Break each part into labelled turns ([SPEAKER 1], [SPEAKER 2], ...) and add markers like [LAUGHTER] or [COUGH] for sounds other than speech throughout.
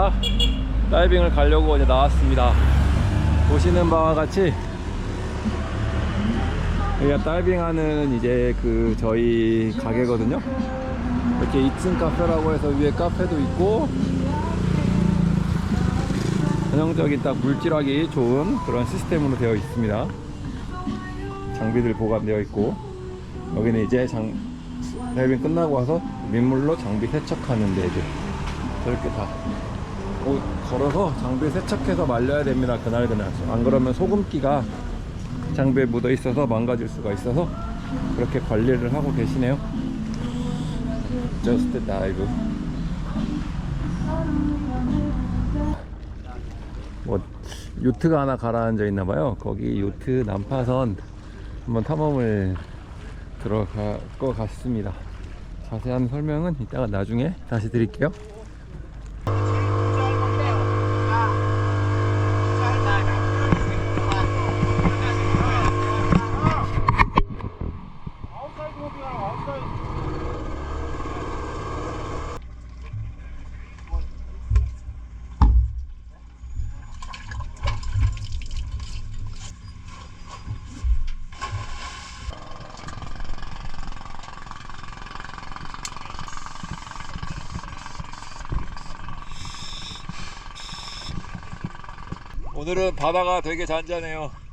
[SPEAKER 1] 아, 다이빙을 가려고 이제 나왔습니다. 보시는 바와 같이 여기가 다이빙하는 이제 그 저희 가게거든요. 이렇게 2층 카페라고 해서 위에 카페도 있고 전형적인 딱 물질하기 좋은 그런 시스템으로 되어 있습니다. 장비들 보관되어 있고 여기는 이제 장 다이빙 끝나고 와서 민물로 장비 세척하는데 이제 저렇게 다 오- 걸어서 장비 세척해서 말려야 됩니다 그날 그날. 안 그러면 소금기가 장비에 묻어 있어서 망가질 수가 있어서 그렇게 관리를 하고 계시네요. Just dive. 뭐 요트가 하나 가라앉아 있나 봐요. 거기 요트 난파선 한번 탐험을 들어갈 것 같습니다. 자세한 설명은 이따가 나중에 다시 드릴게요 오늘은 바다가 되게 잔잔해요.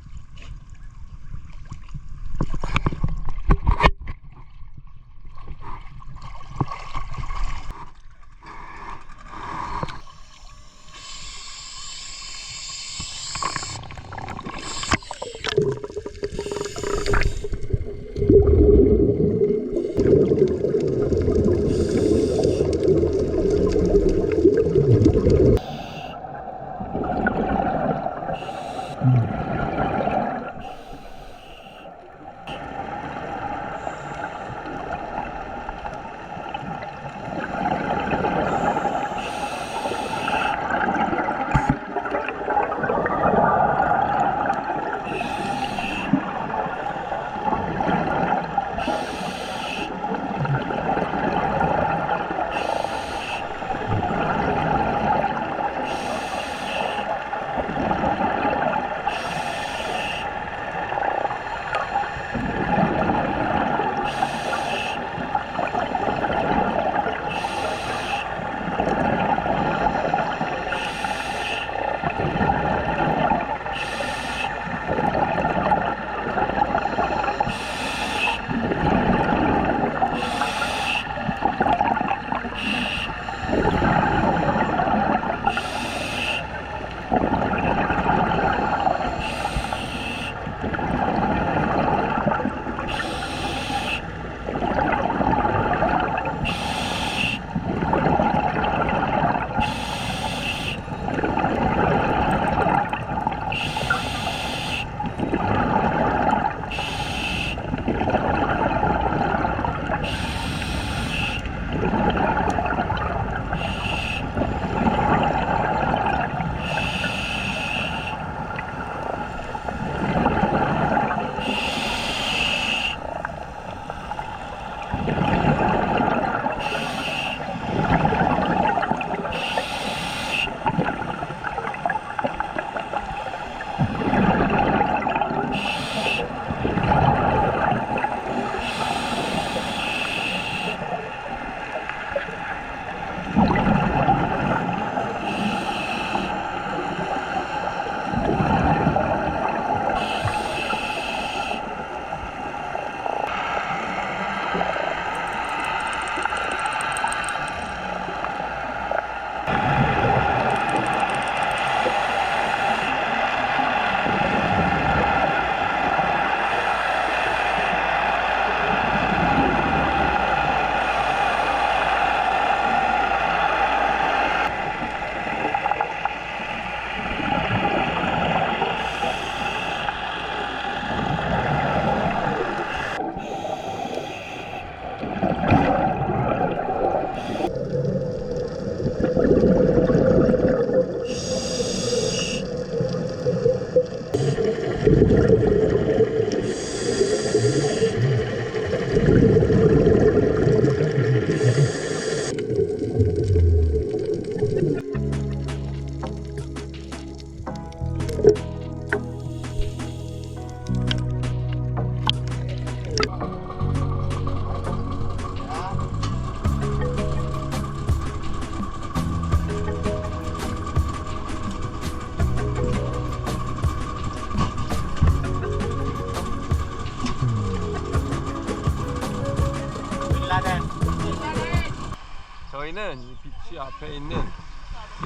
[SPEAKER 1] 저희는 이 비치 앞에 있는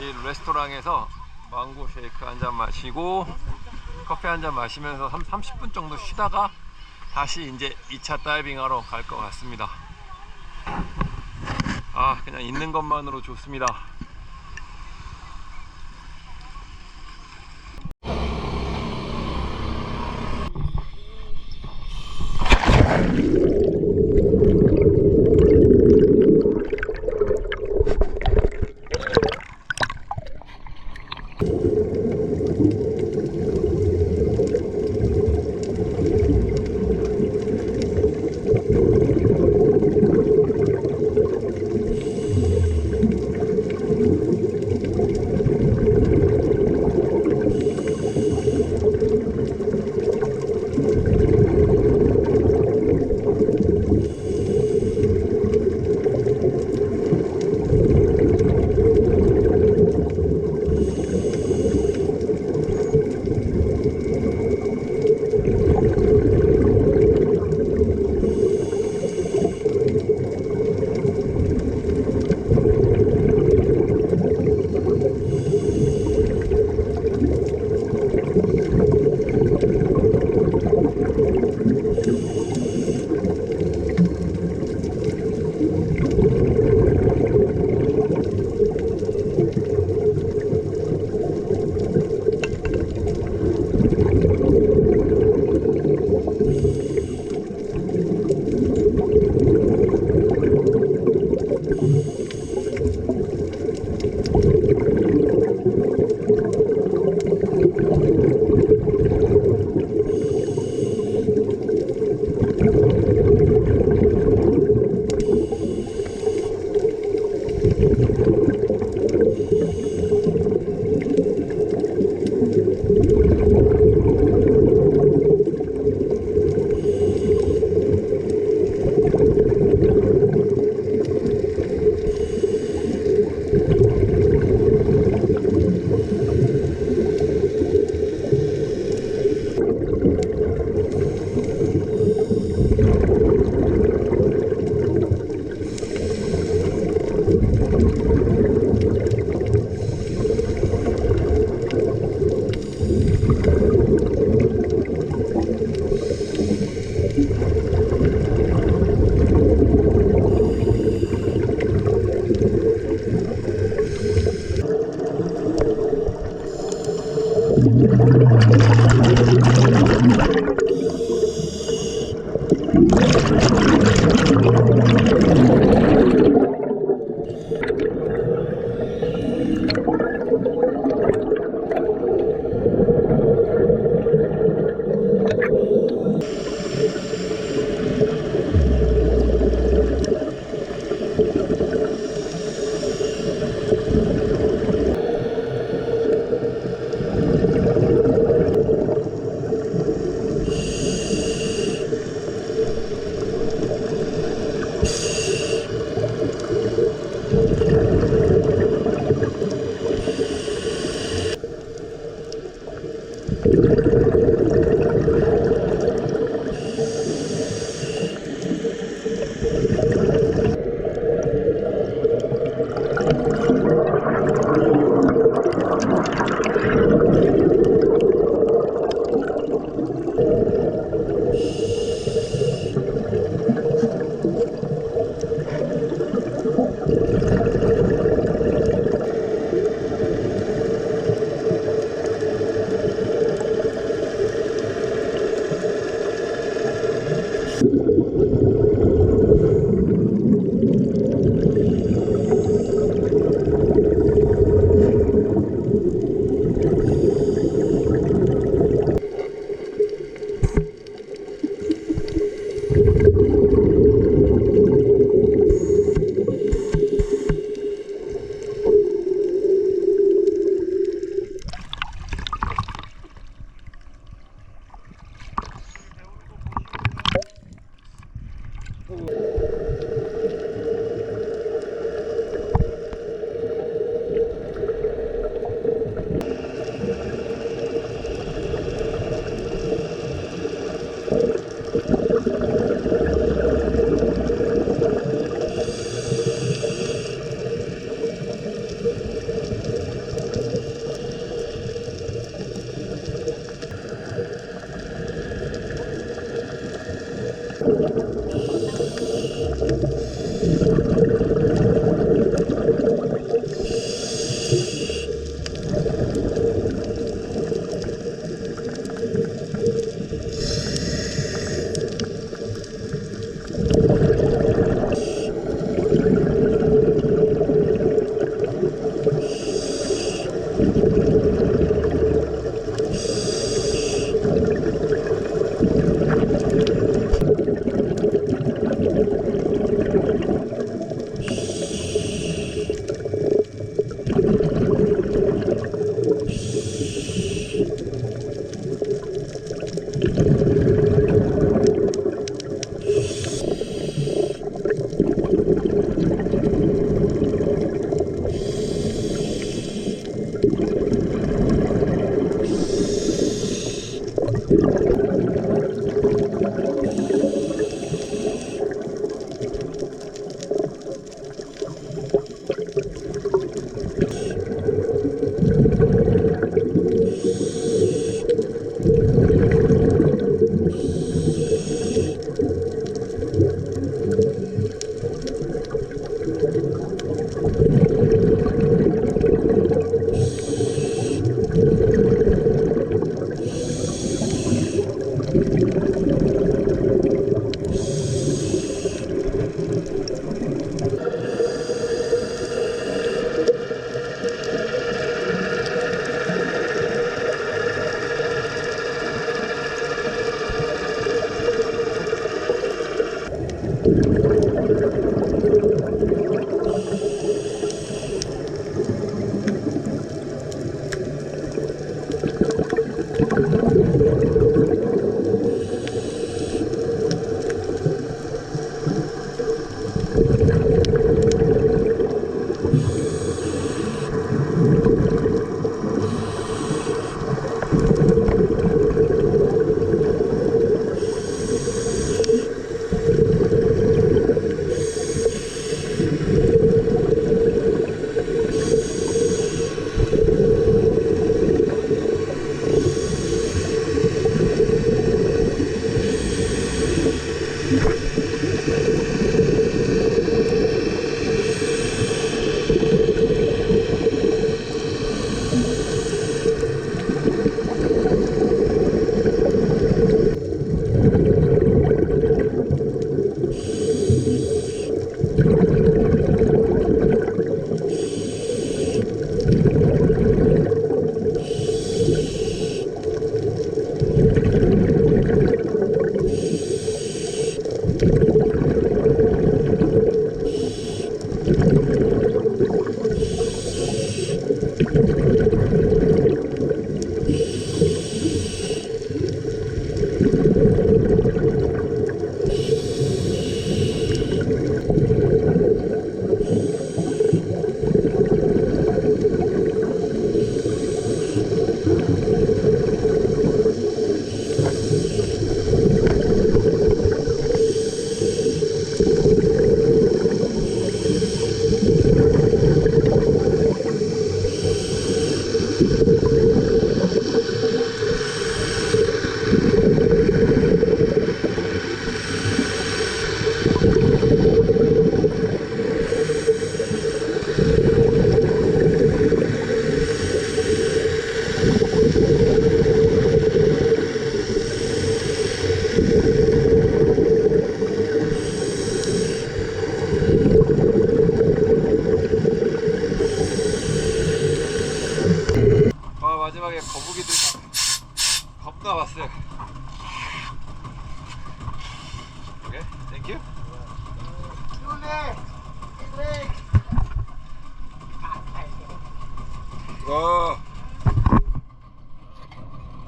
[SPEAKER 1] 이 레스토랑에서 망고 쉐이크 한 잔 마시고 커피 한 잔 마시면서 30분 정도 쉬다가 다시 이제 2차 다이빙 하러 갈 것 같습니다. 아, 그냥 있는 것만으로 좋습니다. もう一回。Thank you. 오케이, 땡큐. 와.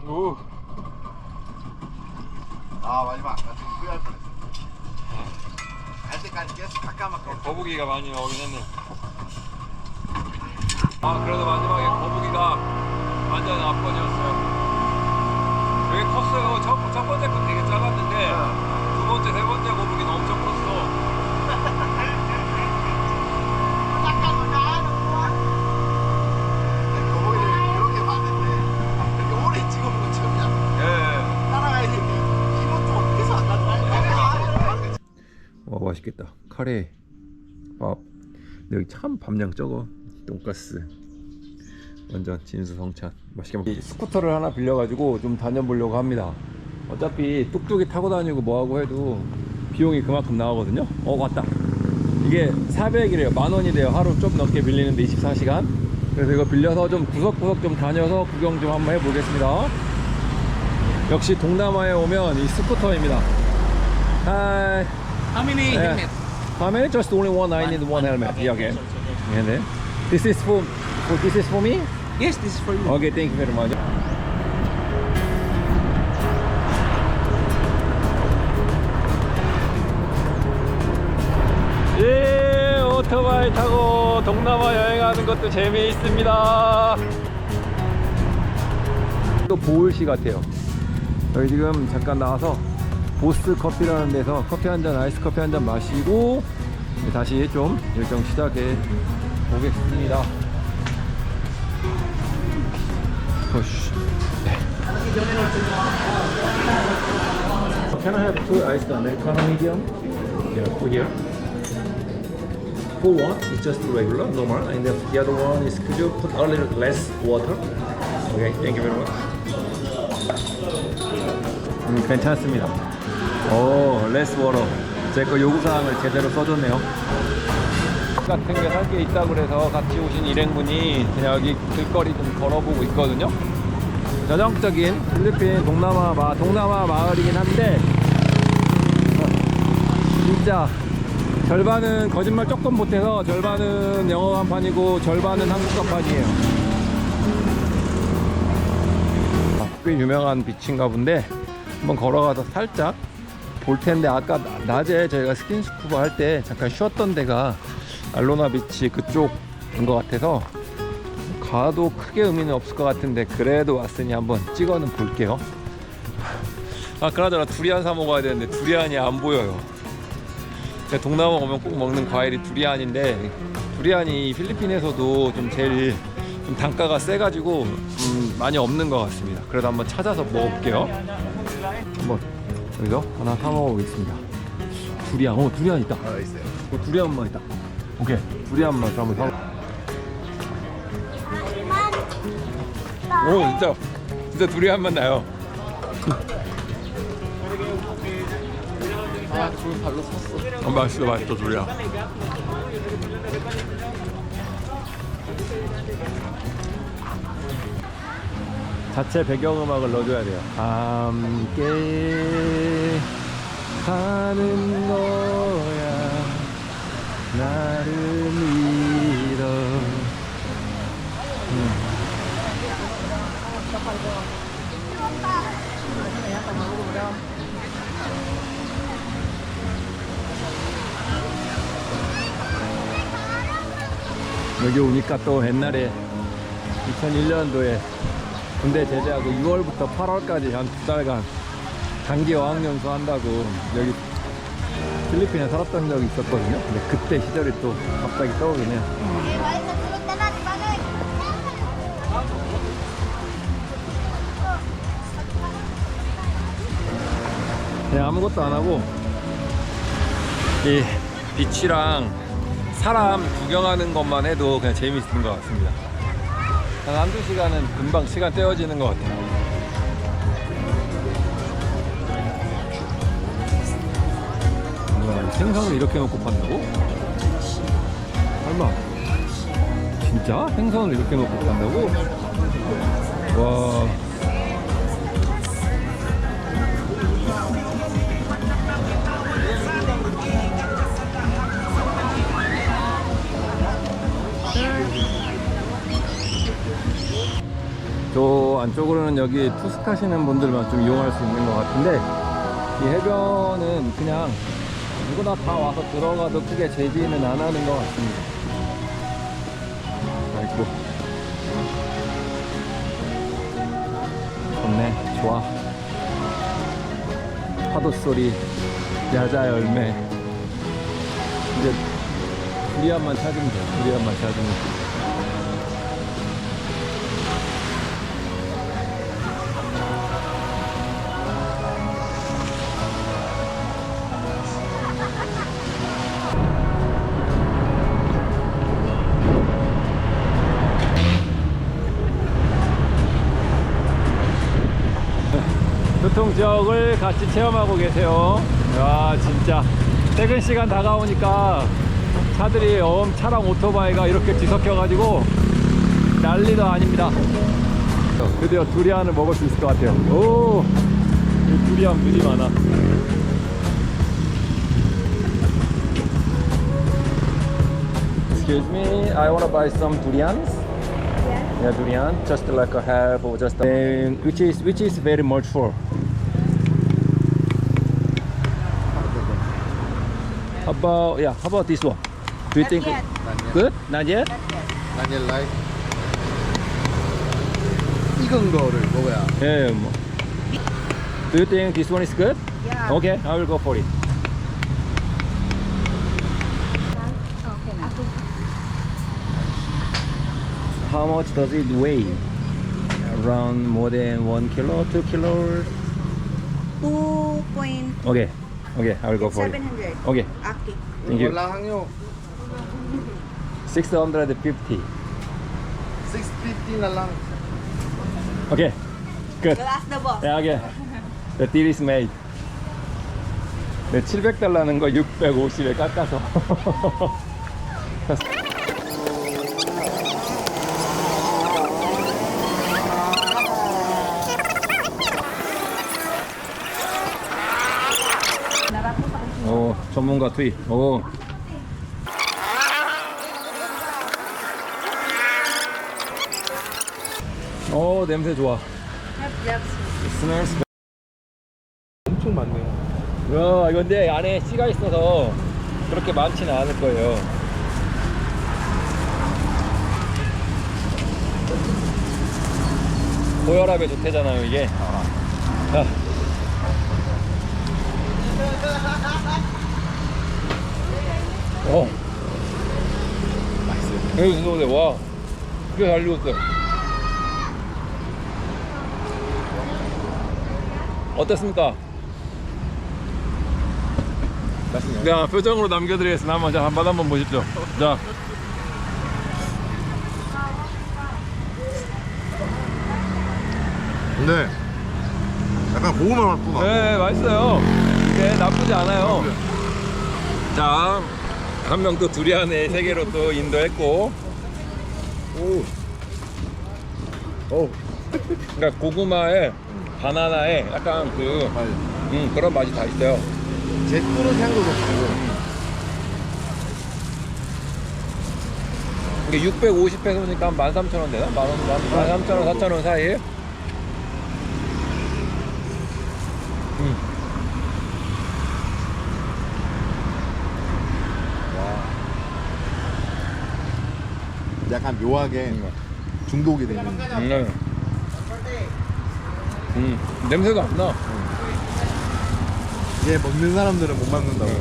[SPEAKER 1] 오.
[SPEAKER 2] 아 마지막 나 지금 후회할 뻔했어 갈 때까지 계속 깎아막혀
[SPEAKER 1] 거북이가 많이 나오긴 했네. 여기 참 밥량 적어. 돈가스. 완전 진수성찬. 맛있게 먹. 이 스쿠터를 하나 빌려가지고 좀 다녀보려고 합니다. 어차피 뚝뚝이 타고 다니고 뭐하고 해도 비용이 그만큼 나오거든요. 어 왔다. 이게 400이래요. 만 원이래요. 하루 좀 넘게 빌리는데 24시간. 그래서 이거 빌려서 좀 구석구석 좀 다녀서 구경 좀 한번 해보겠습니다. 역시 동남아에 오면 이 스쿠터입니다.
[SPEAKER 3] Many
[SPEAKER 1] Yeah.
[SPEAKER 3] helmets?
[SPEAKER 1] How many? Just only one. I need one helmet. Yeah, okay. And then this is for, for this is for me.
[SPEAKER 3] Yes, this is for you.
[SPEAKER 1] Okay, thank you very much. 예, 오토바이 타고 동남아 여행하는 것도 재미있습니다. 또 보울시 같아요. 여기 지금 잠깐 나와서 보스 커피라는 데서 커피 한 잔, 아이스 커피 한 잔 마시고 다시 좀 일정 시작해 보겠습니다. Push. Can I have two iced americano medium? Yeah, for here. For one, it's just regular, normal, and the, the other one is could you put a little less water? Okay, thank you very much. 음, 괜찮습니다. 오, less water. 제거 요구사항을 제대로 써줬네요. 같은 게 살 게 있다고 그래서 같이 오신 일행분이 그냥 여기 길거리 좀 걸어보고 있거든요. 전형적인 필리핀 동남아 마 동남아 마을이긴 한데 어, 진짜 절반은 거짓말 조금 못해서 절반은 영어 간판이고 절반은 한국 간판이에요. 아, 꽤 유명한 비치인가 본데 한번 걸어가서 살짝 볼 텐데 아까 나- 낮에 저희가 스킨스쿠버 할 때 잠깐 쉬었던 데가 알로나 비치 그쪽인 것 같아서 가도 크게 의미는 없을 것 같은데 그래도 왔으니 한번 찍어는 볼게요. 아 그나저나 두리안 사 먹어야 되는데 두리안이 안 보여요. 제가 동남아 오면 꼭 먹는 과일이 두리안인데 두리안이 필리핀에서도 좀 제일 좀 단가가 세가지고 음, 많이 없는 것 같습니다. 그래도 한번 찾아서 먹어볼게요. 한번 여기서 하나 사 먹어보겠습니다. 두리안, 어 두리안 있다.
[SPEAKER 2] 어, 있어요.
[SPEAKER 1] 어, 두리안만 있다. 오케이 두리안만 저 한번 사. 오 진짜 진짜 두리안만 나요.
[SPEAKER 3] 아, 둘 발로 섰어.
[SPEAKER 1] 어, 맛있어 맛있어 두리안. 자체 배경음악을 넣어줘야 돼요. 함께 가는 거야 나를 믿어. 여기 오니까 또 옛날에 2001년도에 군대 제대하고 6월부터 8월까지 한 두 달간 단기 어학연수 한다고 여기 필리핀에 살았던 적이 있었거든요. 근데 그때 시절이 또 갑자기 떠오르네요. 그냥 아무것도 안 하고 이 빛이랑 사람 구경하는 것만 해도 그냥 재미있는 것 같습니다. 한 한두 시간은 금방 시간 떼어지는 것 같아요. 뭐야, 생선을 이렇게 놓고 판다고? 설마 진짜? 생선을 이렇게 놓고 판다고? 와 안쪽으로는 여기 투스카시는 분들만 좀 이용할 수 있는 것 같은데 이 해변은 그냥 누구나 다 와서 들어가도 크게 제지는 안 하는 것 같습니다. 아이고. 좋네. 좋아. 파도 소리 야자 열매. 이제 두리안만 찾으면 돼. 두리안만 찾으면 돼. 체험하고 계세요. 야, 진짜 퇴근 시간 다가오니까 차들이 엄 차랑 오토바이가 이렇게 뒤섞여 가지고 난리도 아닙니다. 드디어 두리안을 먹을 수 있을 것 같아요. 오, 이 두리안 무지 많아. Excuse me, I wanna buy some durians. Yeah, durian, just like a half or just a, which is which is very much for. about yeah? How about this one? Do you think
[SPEAKER 4] yet.
[SPEAKER 1] good? Not yet.
[SPEAKER 3] 다니엘 라이. 익은 거를 먹어야.
[SPEAKER 1] Yeah. 뭐. Do you think this one is good?
[SPEAKER 4] Yeah.
[SPEAKER 1] Okay, I will go for it.
[SPEAKER 4] Okay na.
[SPEAKER 1] How much does it weigh? Around more than one kilo, two kilos.
[SPEAKER 4] Two point
[SPEAKER 1] Okay, Okay, I will go for it.
[SPEAKER 4] seven hundred.
[SPEAKER 1] Okay,
[SPEAKER 4] Okay.
[SPEAKER 1] thank you.
[SPEAKER 3] 몰라 항요.
[SPEAKER 1] 650.
[SPEAKER 3] 650 na lang.
[SPEAKER 1] Okay, good.
[SPEAKER 4] We'll ask the boss.
[SPEAKER 1] Yeah, okay. The deal is made. 네, 700달러는 거 650에 깎아서. 오, 전문가 투입. 오. 오, 냄새 좋아. Smells
[SPEAKER 3] 엄청 많네요.
[SPEAKER 1] 와 이건데 안에 씨가 있어서 그렇게 많지는 않을 거예요. 고혈압에 좋대잖아요 이게. 자. 어. 맛있어요. 여기 오세요. 와. 이게 잘 익었어요. 어떻습니까?
[SPEAKER 3] 맛있네요.
[SPEAKER 1] 자 표정으로 남겨드리겠습니다 한번 자 한번 한번 보십시오 자
[SPEAKER 3] 근데 약간 고구마 맛도 나고.
[SPEAKER 1] 네, 맛있어요 이게 나쁘지 않아요 자 한 명 또 두리안의 세계로 또 인도했고
[SPEAKER 3] 오. 오.
[SPEAKER 1] 그러니까 고구마에 바나나에 약간 그
[SPEAKER 3] 맞아.
[SPEAKER 1] 음, 그런 맛이 다 있어요
[SPEAKER 3] 제트로 향도 좋고.
[SPEAKER 1] 이게 650페소니까 한 13,000원 되나? 만원, 13,000원, 4,000원 사이에
[SPEAKER 3] 약간 묘하게 중독이 되는.
[SPEAKER 1] 음, 네. 음, 냄새도 안 나.
[SPEAKER 3] 이게 먹는 사람들은 못 맞는다고.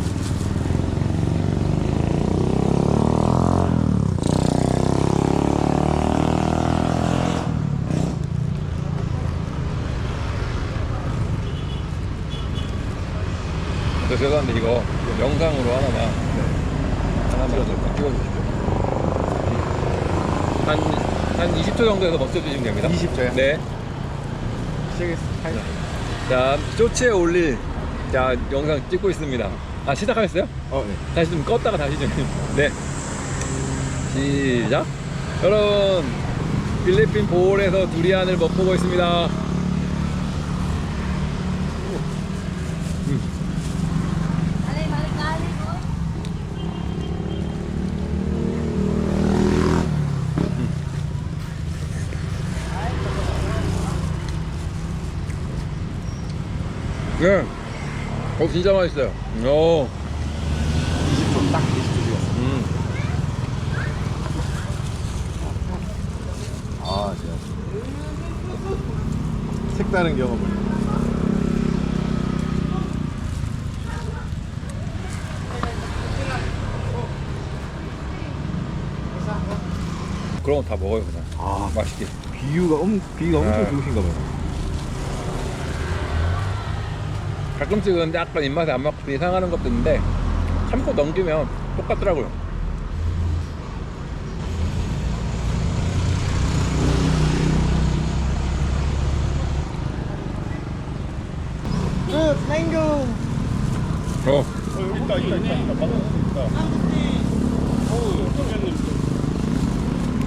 [SPEAKER 1] 저 죄송한데 이거 영상으로 하나만 하나만 찍어주십시오 한, 한 20초 정도에서 멈춰주시면 됩니다
[SPEAKER 3] 20초요?
[SPEAKER 1] 네.
[SPEAKER 3] 시작했습니다.
[SPEAKER 1] 자, 쇼츠에 올릴 자, 영상 찍고 있습니다 아, 시작하셨어요?
[SPEAKER 3] 어, 네.
[SPEAKER 1] 다시 좀 껐다가 다시 좀 [LAUGHS] 네. 시작 여러분 필리핀 보홀에서 두리안을 맛보고 있습니다 네. 어, 진짜 맛있어요. 오.
[SPEAKER 3] 20초, 딱 20초 찍었어.
[SPEAKER 1] 음.
[SPEAKER 3] 아, 진짜. 색다른 경험을.
[SPEAKER 1] 그런 거 다 먹어요, 그냥.
[SPEAKER 3] 아,
[SPEAKER 1] 맛있게.
[SPEAKER 3] 비유가 엄, 비유가 엄청
[SPEAKER 1] 네.
[SPEAKER 3] 좋으신가 봐요.
[SPEAKER 1] 가끔씩은 근데 약간 입맛에 안 맞고 이상하는 것도 있는데 참고 넘기면 똑같더라고요.
[SPEAKER 3] 끝! 땡큐!
[SPEAKER 1] 어.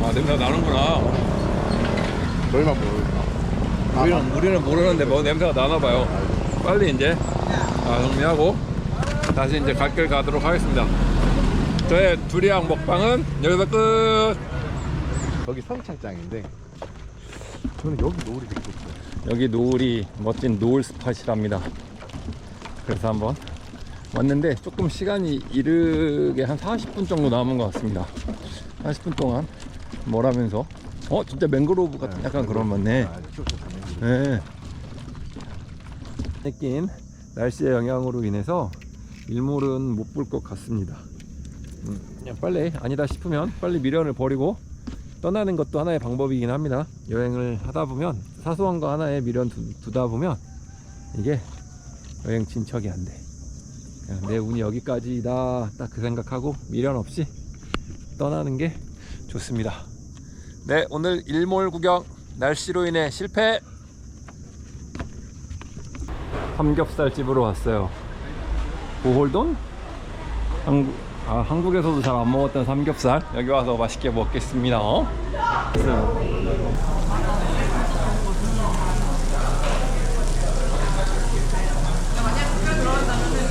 [SPEAKER 1] 아 냄새가 나는구나.
[SPEAKER 3] 너희만 모르겠다.
[SPEAKER 1] 우리는 우리는 모르는데 뭐 냄새가 나나 봐요. 빨리 이제 아, 정리하고 다시 이제 갈 길 가도록 하겠습니다. 저의 두리안 먹방은 여기서 끝.
[SPEAKER 3] 여기 선착장인데 저는 여기 노을이 되게 좋고요.
[SPEAKER 1] 여기 노을이 멋진 노을 스팟이랍니다. 그래서 한번 왔는데 조금 시간이 이르게 한 40분 정도 남은 것 같습니다. 40분 동안 뭘 하면서 어 진짜 맹그로브 같은 약간 그런 맞네.
[SPEAKER 3] 아.
[SPEAKER 1] 네. 느낀 날씨의 영향으로 인해서 일몰은 못 볼 것 같습니다. 음, 그냥 빨리 아니다 싶으면 빨리 미련을 버리고 떠나는 것도 하나의 방법이긴 합니다. 여행을 하다 보면 사소한 거 하나에 미련 두, 두다 보면 이게 여행 진척이 안 돼. 내 운이 여기까지다 딱 그 생각하고 미련 없이 떠나는 게 좋습니다. 네, 오늘 일몰 구경 날씨로 인해 실패. 삼겹살 집으로 왔어요. 보홀돈? 한국 아 한국에서도 잘 안 먹었던 삼겹살 여기 와서 맛있게 먹겠습니다. 어?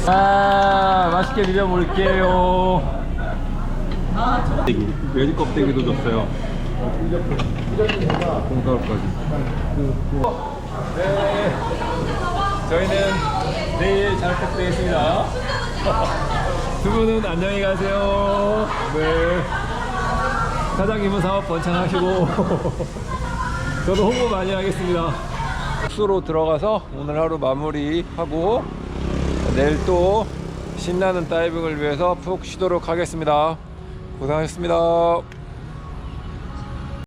[SPEAKER 1] 아 맛있게 비벼 볼게요. 껍데기, 돼지 껍데기도 줬어요. 콩가루까지. 네. 저희는 내일 잘 부탁드리겠습니다. [LAUGHS] 두 분은 안녕히 가세요. 네. 사장님은 사업 번창하시고 [LAUGHS] 저도 홍보 많이 하겠습니다. 숙소로 들어가서 오늘 하루 마무리하고 내일 또 신나는 다이빙을 위해서 푹 쉬도록 하겠습니다. 고생하셨습니다.